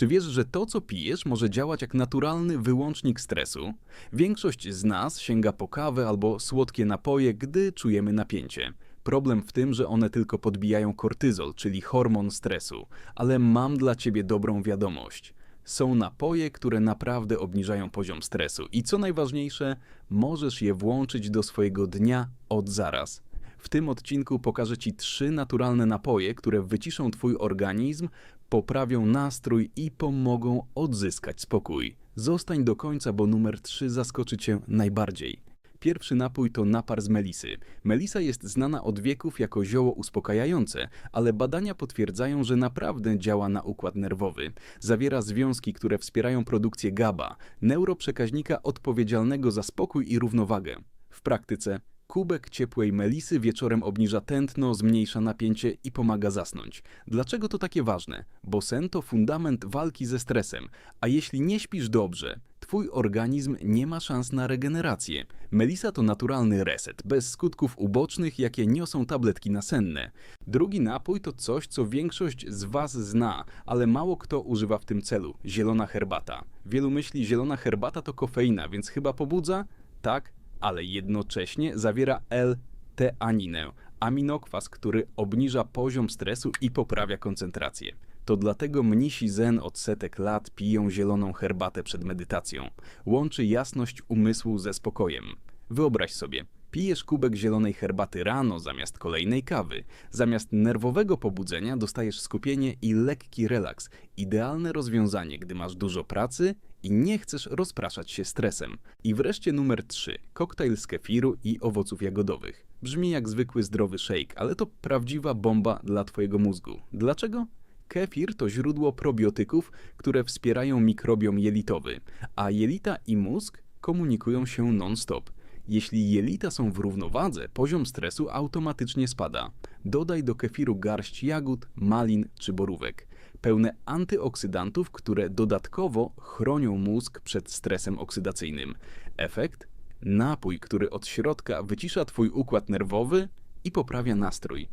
Czy wiesz, że to, co pijesz, może działać jak naturalny wyłącznik stresu? Większość z nas sięga po kawę albo słodkie napoje, gdy czujemy napięcie. Problem w tym, że one tylko podbijają kortyzol, czyli hormon stresu. Ale mam dla ciebie dobrą wiadomość. Są napoje, które naprawdę obniżają poziom stresu i co najważniejsze, możesz je włączyć do swojego dnia od zaraz. W tym odcinku pokażę Ci trzy naturalne napoje, które wyciszą Twój organizm, poprawią nastrój i pomogą odzyskać spokój. Zostań do końca, bo numer 3 zaskoczy Cię najbardziej. Pierwszy napój to napar z melisy. Melisa jest znana od wieków jako zioło uspokajające, ale badania potwierdzają, że naprawdę działa na układ nerwowy. Zawiera związki, które wspierają produkcję GABA, neuroprzekaźnika odpowiedzialnego za spokój i równowagę. W praktyce kubek ciepłej melisy wieczorem obniża tętno, zmniejsza napięcie i pomaga zasnąć. Dlaczego to takie ważne? Bo sen to fundament walki ze stresem, a jeśli nie śpisz dobrze, twój organizm nie ma szans na regenerację. Melisa to naturalny reset, bez skutków ubocznych, jakie niosą tabletki nasenne. Drugi napój to coś, co większość z Was zna, ale mało kto używa w tym celu zielona herbata. Wielu myśli, zielona herbata to kofeina, więc chyba pobudza? Tak, ale jednocześnie zawiera L-teaninę, aminokwas, który obniża poziom stresu i poprawia koncentrację. To dlatego mnisi zen od setek lat piją zieloną herbatę przed medytacją. Łączy jasność umysłu ze spokojem. Wyobraź sobie, pijesz kubek zielonej herbaty rano zamiast kolejnej kawy. Zamiast nerwowego pobudzenia dostajesz skupienie i lekki relaks. Idealne rozwiązanie, gdy masz dużo pracy i nie chcesz rozpraszać się stresem. I wreszcie numer 3. Koktajl z kefiru i owoców jagodowych. Brzmi jak zwykły zdrowy shake, ale to prawdziwa bomba dla twojego mózgu. Dlaczego? Kefir to źródło probiotyków, które wspierają mikrobiom jelitowy, a jelita i mózg komunikują się non-stop. Jeśli jelita są w równowadze, poziom stresu automatycznie spada. Dodaj do kefiru garść jagód, malin czy borówek, pełne antyoksydantów, które dodatkowo chronią mózg przed stresem oksydacyjnym. Efekt? Napój, który od środka wycisza Twój układ nerwowy i poprawia nastrój.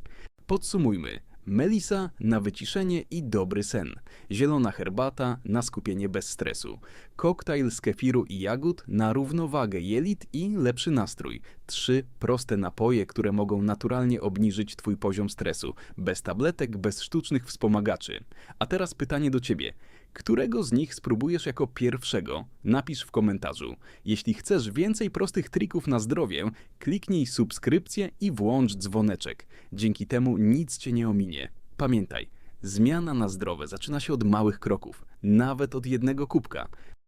Podsumujmy. Melisa na wyciszenie i dobry sen. Zielona herbata na skupienie bez stresu. Koktajl z kefiru i jagód na równowagę jelit i lepszy nastrój. Trzy proste napoje, które mogą naturalnie obniżyć Twój poziom stresu. Bez tabletek, bez sztucznych wspomagaczy. A teraz pytanie do Ciebie. Którego z nich spróbujesz jako pierwszego? Napisz w komentarzu. Jeśli chcesz więcej prostych trików na zdrowie, kliknij subskrypcję i włącz dzwoneczek. Dzięki temu nic cię nie ominie. Pamiętaj, zmiana na zdrowe zaczyna się od małych kroków, nawet od jednego kubka.